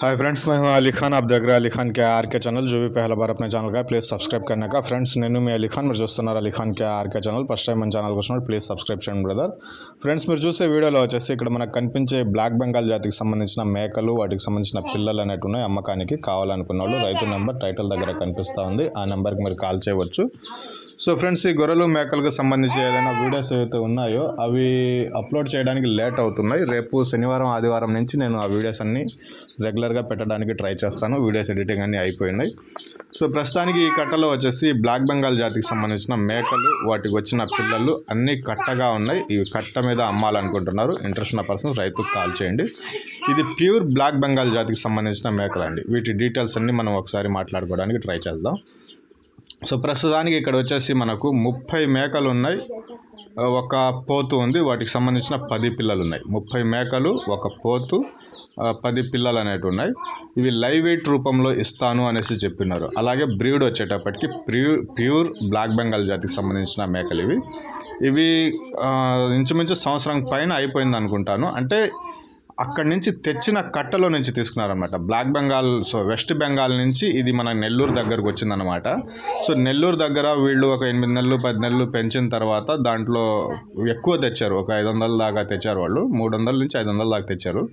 Hi friends मैं हूं अली खान आप देख रहे हैं अली खान के आर के चैनल जो भी पहला बार अपने ఛానల్ का ప్లీజ్ సబ్స్క్రైబ్ करने का ఫ్రెండ్స్ నేను మీ అలీ ఖాన్ మీరు చూస్తున్నారు Ali Khan K RK channel first time మన ఛానల్ వచ్చినప్పుడు ప్లీజ్ సబ్స్క్రైబ్ చేయండి బ్రదర్ ఫ్రెండ్స్ మీరు చూసే వీడియోలో వచ్చేసి ఇక్కడ మనకు కనిపించే బ్లాక్ బెంగాల్ జాతికి సంబంధించిన మేకలు వాటికి సంబంధించిన పిల్లలు అనేవి ఉన్నాయి అమ్మకానికి కావాలనుకున్న వాళ్ళు రైతు నెంబర్ టైటిల్ దగ్గర కనిపిస్తూ ఉంది ఆ నెంబర్కి మీరు కాల్ చేయవచ్చు సో ఫ్రెండ్స్ ఈ గొర్రెలు మేకలకు సంబంధించి ఏదైనా వీడియోస్ ఏవైతే ఉన్నాయో అవి అప్లోడ్ చేయడానికి లేట్ అవుతున్నాయి. రేపు శనివారం ఆదివారం నుంచి నేను ఆ వీడియోస్ అన్నీ రెగ్యులర్గా పెట్టడానికి ట్రై చేస్తాను. వీడియోస్ ఎడిటింగ్ అన్నీ అయిపోయినాయి. సో ప్రస్తుతానికి ఈ కట్టలో వచ్చేసి బ్లాక్ బెంగాల్ జాతికి సంబంధించిన మేకలు వాటికి వచ్చిన పిల్లలు అన్నీ కట్టగా ఉన్నాయి. ఇవి కట్ట మీద అమ్మాలనుకుంటున్నారు. ఇంట్రెస్ట్ ఉన్న పర్సన్ రైతుకు కాల్ చేయండి. ఇది ప్యూర్ బ్లాక్ బెంగాల్ జాతికి సంబంధించిన మేకలు అండి వీటి డీటెయిల్స్ అన్నీ మనం ఒకసారి మాట్లాడుకోవడానికి ట్రై చేద్దాం. సో ప్రస్తుతానికి ఇక్కడ వచ్చేసి మనకు ముప్పై మేకలు ఉన్నాయి ఒక పోతు ఉంది. వాటికి సంబంధించిన పది పిల్లలు ఉన్నాయి ముప్పై మేకలు ఒక పోతు పది పిల్లలు అనేవి ఉన్నాయి. ఇవి లైవ్ వెయిట్ రూపంలో ఇస్తాను అనేసి చెప్పినారు. అలాగే బ్రీడ్ వచ్చేటప్పటికి ప్యూర్ ప్యూర్ బ్లాక్ బెంగాల్ జాతికి సంబంధించిన మేకలు ఇవి. ఇవి ఇంచుమించు సంవత్సరం పైన అయిపోయింది అనుకుంటాను అంటే అక్కడి నుంచి తెచ్చిన కట్టలో నుంచి తీసుకున్నారనమాట బ్లాక్ బెంగాల్ సో వెస్ట్ బెంగాల్ నుంచి ఇది మన నెల్లూరు దగ్గరకు వచ్చిందనమాట సో నెల్లూరు దగ్గర వీళ్ళు ఒక ఎనిమిది నెలలు పది నెలలు పెంచిన తర్వాత దాంట్లో ఎక్కువ తెచ్చారు. ఒక ఐదు వందల దాకా తెచ్చారు వాళ్ళు. మూడు వందల నుంచి ఐదు వందల దాకా తెచ్చారు.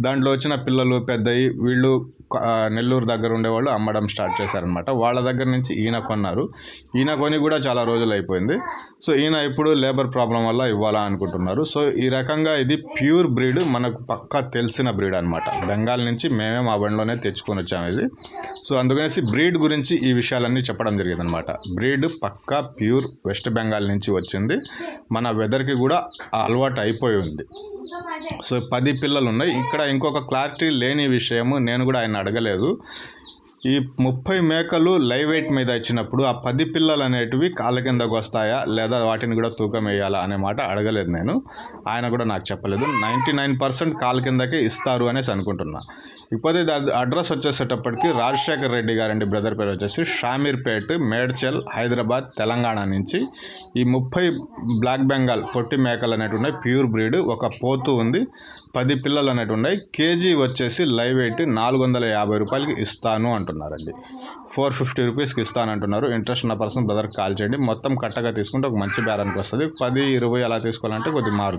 దాంట్లో వచ్చిన పిల్లలు పెద్దయి వీళ్ళు నెల్లూరు దగ్గర ఉండేవాళ్ళు అమ్మడం స్టార్ట్ చేశారనమాట వాళ్ళ దగ్గర నుంచి ఈయన కొన్నారు. ఈయన కొని కూడా చాలా రోజులు అయిపోయింది. సో ఈయన ఇప్పుడు లేబర్ ప్రాబ్లం వల్ల ఇవ్వాలా అనుకుంటున్నారు. సో ఈ రకంగా ఇది ప్యూర్ బ్రీడ్ మనకు పక్కా తెలిసిన బ్రీడ్ అనమాట బెంగాల్ నుంచి మేమే మా బండిలోనే తెచ్చుకొని వచ్చాము ఇది. సో అందుకనేసి బ్రీడ్ గురించి ఈ విషయాలన్నీ చెప్పడం జరిగింది అనమాట బ్రీడ్ పక్కా ప్యూర్ వెస్ట్ బెంగాల్ నుంచి వచ్చింది. మన వెదర్కి కూడా అలవాటు అయిపోయి ఉంది సో పది పిల్లలు ఉన్నాయి ఇక్కడ ఇంకొక క్లారిటీ లేని విషయము నేను కూడా ఆయన అడగలేదు. ఈ ముప్పై మేకలు లైవ్ వెయిట్ మీద ఇచ్చినప్పుడు ఆ పది పిల్లలు అనేటివి కాళ్ళ కిందకు వస్తాయా లేదా వాటిని కూడా తూకం వేయాలా అనే మాట అడగలేదు నేను. ఆయన కూడా నాకు చెప్పలేదు. నైంటీ నైన్ పర్సెంట్ కాళ్ళ కిందకే ఇస్తారు అనేసి అనుకుంటున్నా. ఇకపోతే అడ్రస్ వచ్చేసేటప్పటికి రాజశేఖర్ రెడ్డి గారండి బ్రదర్ పేరు వచ్చేసి షామీర్పేట్ మేడ్చల్ హైదరాబాద్ తెలంగాణ నుంచి. ఈ ముప్పై బ్లాక్ బెంగాల్ పొట్టి మేకలు అనేవి ఉన్నాయి. ప్యూర్ బ్రీడ్ ఒక పోతు ఉంది. పది పిల్లలు అనేవి ఉన్నాయి. కేజీ వచ్చేసి లైవ్ వెయిట్ నాలుగు వందల యాభై రూపాయలకి ఇస్తాను అంటున్నారండి ఫోర్ ఫిఫ్టీ రూపీస్కి ఇస్తాను అంటున్నారు ఇంట్రెస్ట్ ఉన్న పర్సన్ బ్రదర్కి కాల్ చేయండి. మొత్తం కట్టగా తీసుకుంటే ఒక మంచి బేరానికి వస్తుంది. పది ఇరవై అలా తీసుకోవాలంటే కొద్దిగా మారుతుంది.